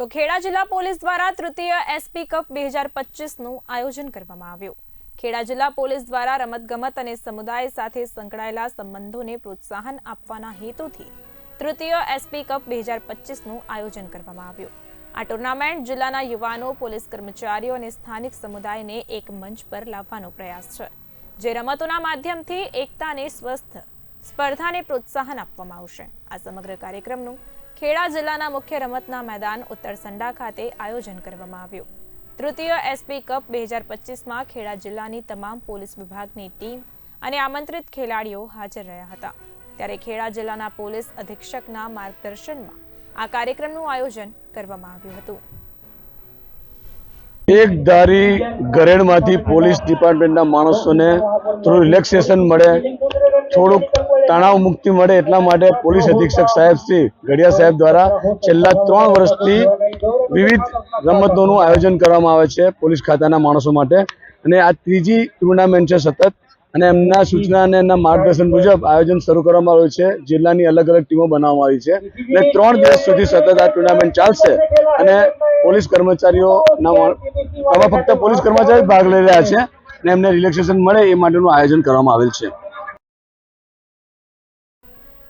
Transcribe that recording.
તો ખેડા જિલ્લા પોલીસ દ્વારા તૃતીય એસપી કપ બે હજાર આયોજન કરવામાં આવ્યું. ખેડા જિલ્લા પોલીસ દ્વારા રમતગમત અને સમુદાય સાથે સંકળાયેલા સંબંધોને પ્રોત્સાહન આપવાના હેતુથી તૃતીય એસપી કપ બે હજાર પચીસનું આયોજન કરવામાં આવ્યું. આ ટુર્નામેન્ટ જિલ્લાના યુવાનો, પોલીસ કર્મચારીઓ અને સ્થાનિક સમુદાયને એક મંચ પર લાવવાનો પ્રયાસ છે, જે રમતોના માધ્યમથી એકતાને સ્વસ્થ સ્પર્ધાને પ્રોત્સાહન આપવામાં આવશે. આ સમગ્ર કાર્યક્રમનું ખેડા જિલ્લાના મુખ્ય રમતના મેદાન ઉત્તરસંડા ખાતે આયોજન કરવામાં આવ્યું. તૃતીય એસપી કપ બે હજાર પચીસમાં ખેડા જિલ્લાની તમામ પોલીસ વિભાગની ટીમ અને આમંત્રિત ખેલાડીઓ હાજર રહ્યા હતા. ત્યારે ખેડા જિલ્લાના પોલીસ અધિક્ષકના માર્ગદર્શનમાં આ કાર્યક્રમનું આયોજન કરવામાં આવ્યું હતું. એક ધારી ઘરેણમાંથી પોલીસ ડિપાર્ટમેન્ટના માણસોને થોડું રિલેક્સેશન મળે, થોડુંક તણાવ મુક્તિ મળે એટલા માટે પોલીસ અધિક્ષક સાહેબ શ્રી ગઢિયા સાહેબ દ્વારા છેલ્લા ત્રણ વર્ષથી વિવિધ રમતોનું આયોજન કરવામાં આવે છે પોલીસ ખાતાના માણસો માટે. અને આ ત્રીજી ટુર્નામેન્ટ છે સતત. અને એમના સૂચના અને એમના માર્ગદર્શન મુજબ આયોજન શરૂ કરવામાં આવ્યું છે. જિલ્લાની અલગ અલગ ટીમો બનાવવામાં આવી છે. અને ત્રણ દિવસ સુધી સતત આ ટુર્નામેન્ટ ચાલશે. અને પોલીસ કર્મચારીઓના આમાં ફક્ત પોલીસ કર્મચારી ભાગ લઈ રહ્યા છે. અને એમને રિલેક્સેશન મળે એ માટેનું આયોજન કરવામાં આવેલ છે.